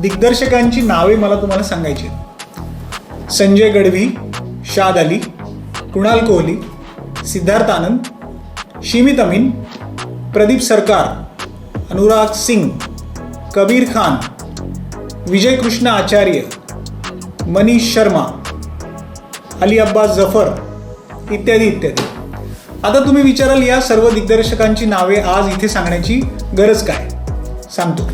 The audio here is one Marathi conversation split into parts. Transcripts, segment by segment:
दिग्दर्शकांची नावे मला तुम्हाला सांगायची आहेत. संजय गडवी शाद अली कुणाल कोहली सिद्धार्थ आनंद शिमित अमीन प्रदीप सरकार अनुराग सिंग कबीर खान विजय कृष्ण आचार्य मनीष शर्मा अली अब्बास जफर इत्यादी इत्यादी. आता तुम्ही विचाराल या सर्व दिग्दर्शकांची नावे आज इथे सांगण्याची गरज काय? सांगतो.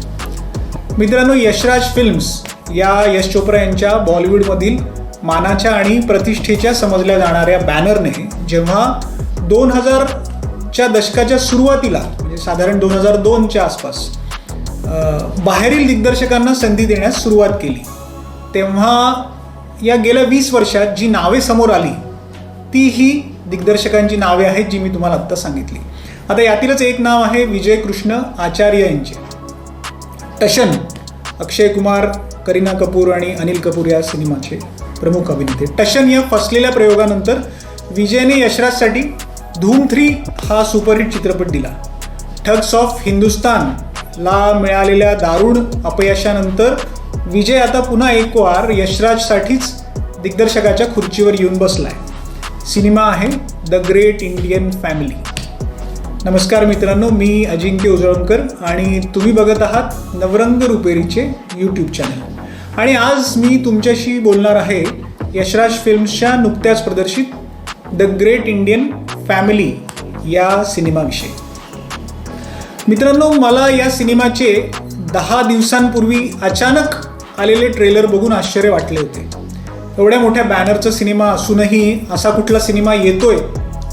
मित्रांनो यशराज फिल्म्स या यश चोप्रा यांच्या बॉलिवूडमधील मानाच्या आणि प्रतिष्ठेच्या समजल्या जाणाऱ्या बॅनरने जेव्हा दोन हजारच्या दशकाच्या सुरुवातीला म्हणजे साधारण दोन हजार दोनच्या आसपास बाहेरील दिग्दर्शकांना संधी देण्यास सुरुवात केली तेव्हा या गेल्या वीस वर्षात जी नावे समोर आली ती ही दिग्दर्शकांची नावे आहेत जी मी तुम्हाला आत्ता सांगितली. आता यातीलच एक नाव आहे विजय कृष्ण आचार्य यांचे. टशन अक्षय कुमार करीना कपूर आणि अनिल कपूर या सिनेमाचे प्रमुख अभिनेते. टशन या फसलेल्या प्रयोगानंतर विजयने यशराजसाठी धूम थ्री हा सुपरहिट चित्रपट दिला. ठग्स ऑफ हिंदुस्तान ला मिळालेल्या दारुण अपयशानंतर विजय आता पुन्हा एक वार यशराजसाठीच दिग्दर्शकाच्या खुर्चीवर येऊन बसलाय. सिनेमा आहे द ग्रेट इंडियन फॅमिली. नमस्कार मित्रांनो मी अजिंक्य उजळणकर आणि तुम्ही बघत आहात नवरंग रुपेरीचे यूट्यूब चॅनल आणि आज मी तुमच्याशी बोलणार आहे यशराज फिल्म्सच्या नुकत्याच प्रदर्शित द ग्रेट इंडियन फॅमिली या सिनेमाविषयी. मित्रांनो मला या सिनेमाचे दहा दिवसांपूर्वी अचानक आलेले ट्रेलर बघून आश्चर्य वाटले होते. एवढ्या मोठ्या बॅनरचा सिनेमा असूनही असा कुठला सिनेमा येतोय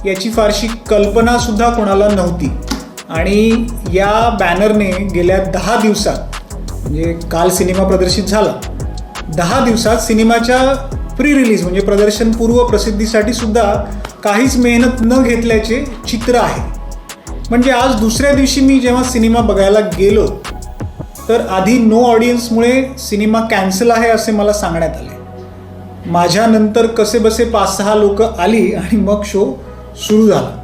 याची फारशी कल्पनासुद्धा कोणाला नव्हती. आणि या बॅनरने गेल्या दहा दिवसात म्हणजे काल सिनेमा प्रदर्शित झाला दहा दिवसात सिनेमाच्या प्री रिलीज म्हणजे प्रदर्शनपूर्व प्रसिद्धीसाठी सुद्धा काहीच मेहनत न घेतल्याचे चित्र आहे. म्हणजे आज दुसऱ्या दिवशी मी जेव्हा सिनेमा बघायला गेलो तर आधी नो ऑडियन्समुळे सिनेमा कॅन्सल आहे असे मला सांगण्यात आले. माझ्यानंतर कसे बसे पाच सहा लोक आली आणि मग शो सुरू झाला.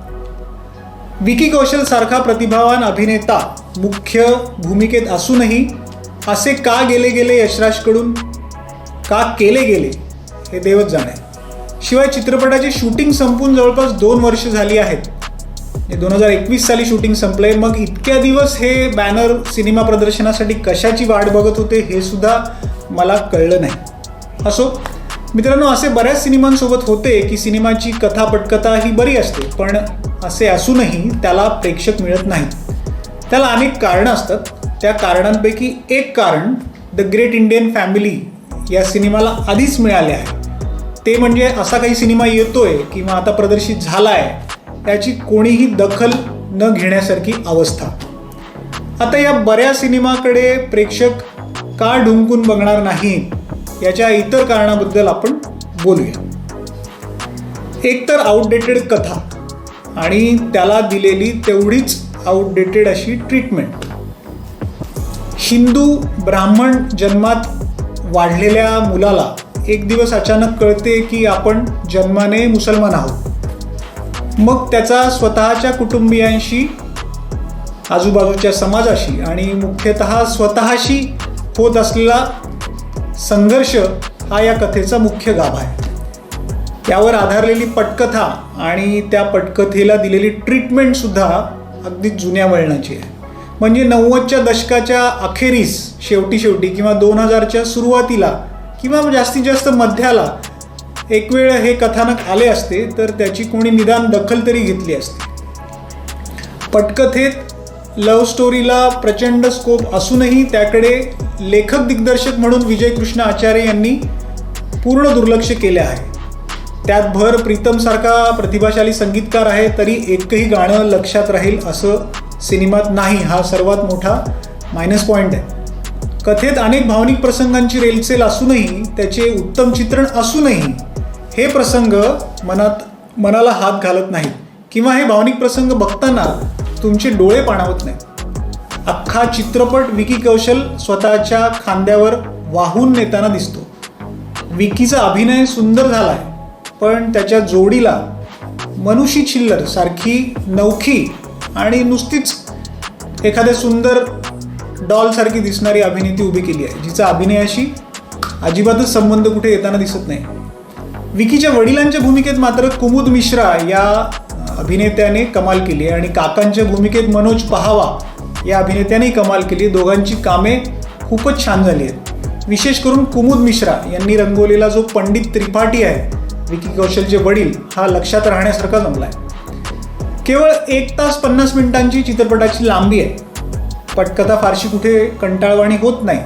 विकी कौशल सारखा प्रतिभावान अभिनेता मुख्य भूमिकेत असूनही असे का गेले गेले यशराजकडून? का केले गेले? हे देवच जाणे. शिवाय चित्रपटाची शूटिंग संपून जवळपास दोन वर्ष झाली आहेत. म्हणजे दोन हजार एकवीस साली शूटिंग संपलंय. मग इतक्या दिवस हे बॅनर सिनेमा प्रदर्शनासाठी कशाची वाट बघत होते हे सुद्धा मला कळलं नाही. असो मित्रांनो असे बऱ्याच सिनेमांसोबत होते की सिनेमाची कथा पटकथा ही बरी असते पण असे असूनही त्याला प्रेक्षक मिळत नाहीत. त्याला अनेक कारणं असतात. त्या कारणांपैकी एक कारण द ग्रेट इंडियन फॅमिली या सिनेमाला आधीच मिळाले आहे. ते म्हणजे असा काही सिनेमा येतोय किंवा आता प्रदर्शित झाला आहे याची कोणीही दखल न घेण्यासारखी अवस्था. आता या बऱ्याच सिनेमाकडे प्रेक्षक का ढुंकून बघणार नाहीत? याच्या इतर कारणाबद्दल आपण बोलूया. एकतर आउटडेटेड कथा आणि त्याला दिलेली तेवढीच आउटडेटेड अशी ट्रीटमेंट हिंदू ब्राह्मण जन्मात वाढलेल्या मुलाला एक दिवस अचानक कळते की आपण जन्माने मुसलमान आहोत. मग त्याचा स्वतःच्या कुटुंबियांशी आजूबाजूच्या समाजाशी आणि मुख्यतः स्वतःशी होत असलेला संघर्ष हा या कथेचा मुख्य गाभा आहे. त्यावर आधारलेली पटकथा आणि त्या पटकथेला दिलेली ट्रीटमेंट सुद्धा अगदी जुन्या वळणाची आहे. म्हणजे नव्वदच्या दशकाच्या अखेरीस शेवटी शेवटी किंवा दोन हजारच्या सुरुवातीला किंवा जास्तीत जास्त मध्याला एक वेळ हे कथानक आले असते तर त्याची कोणी निदान दखल तरी घेतली असते. पटकथेत लव्ह स्टोरीला प्रचंड स्कोप असूनही त्याकडे लेखक दिग्दर्शक म्हणून विजय कृष्ण आचार्य यांनी पूर्ण दुर्लक्ष केले आहे. त्यात भर प्रीतमसारखा प्रतिभाशाली संगीतकार आहे तरी एकही गाणं लक्षात राहील असं सिनेमात नाही. हा सर्वात मोठा मायनस पॉईंट आहे. कथेत अनेक भावनिक प्रसंगांची रेलचेल असूनही त्याचे उत्तम चित्रण असूनही हे प्रसंग मनात मनाला हात घालत नाहीत. किंवा हे भावनिक प्रसंग बघताना तुमचे डोळे पाणावत नाहीत. अख्खा चित्रपट विकी कौशल स्वतःच्या खांद्यावर वाहून नेताना दिसतो. विकीचा अभिनय सुंदर झाला आहे पण त्याच्या जोडीला मनुषी छिल्लर सारखी नवखी आणि नुसतीच एखाद्या सुंदर डॉलसारखी दिसणारी अभिनेती उभी केली आहे जिचा अभिनयाशी अजिबातच संबंध कुठे येताना दिसत नाही. विकीच्या वडिलांच्या भूमिकेत मात्र कुमुद मिश्रा या अभिनेत्याने कमाल केली आहे आणि काकांच्या भूमिकेत मनोज पहावा या अभिनेत्याने कमाल केली. दोघांची कामे खूपच छान झाली आहेत. विशेष करून कुमुद मिश्रा यांनी रंगवलेला जो पंडित त्रिपाठी आहे विकी कौशलचे वडील हा लक्षात राहण्यासारखा जमला आहे केवळ एक तास पन्नास मिनिटांची चित्रपटाची लांबी आहे. पटकथा फारशी कुठे कंटाळवाणी होत नाही.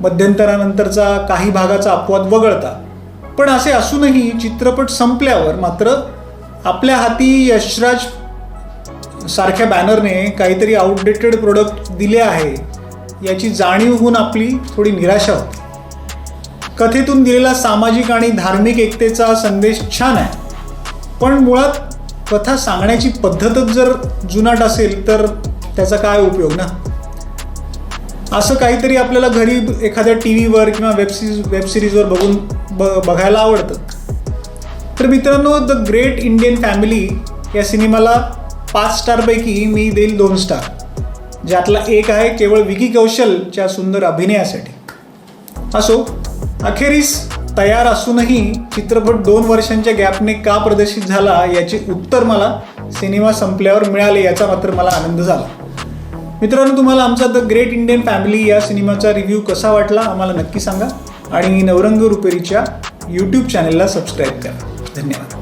मध्यंतरानंतरचा काही भागाचा अपवाद वगळता. पण असे असूनही चित्रपट संपल्यावर मात्र आपल्या हाती यशराज सारख्या बॅनरने काहीतरी आउटडेटेड प्रोडक्ट दिले आहे. याची जाणीव होऊन आपली थोडी निराशा होते. कथेतून दिलेला सामाजिक आणि धार्मिक एकतेचा संदेश छान आहे. पण मुळात कथा सांगण्याची पद्धतच जर जुनाट असेल तर त्याचा काय उपयोग ना? असं काहीतरी आपल्याला घरी एखाद्या टी व्हीवर किंवा वेबसिरीज वेबसिरीजवर वेब बघून ब बघायला आवडतं. तर मित्रांनो द ग्रेट इंडियन फॅमिली या सिनेमाला पाच स्टारपैकी मी देईल दोन स्टार ज्यातला एक आहे केवळ विकी कौशलच्या सुंदर अभिनयासाठी. असो अखेरीस तयार असूनही चित्रपट दोन वर्षांच्या गॅपने का प्रदर्शित झाला याचे उत्तर मला सिनेमा संपल्यावर मिळाले याचा मात्र मला आनंद झाला. मित्रांनो तुम्हाला आमचा द ग्रेट इंडियन फॅमिली या सिनेमाचा रिव्ह्यू कसा वाटला आम्हाला नक्की सांगा. आणि नवरंग रुपेरीच्या यूट्यूब चॅनलला सबस्क्राईब करा. धन्यवाद.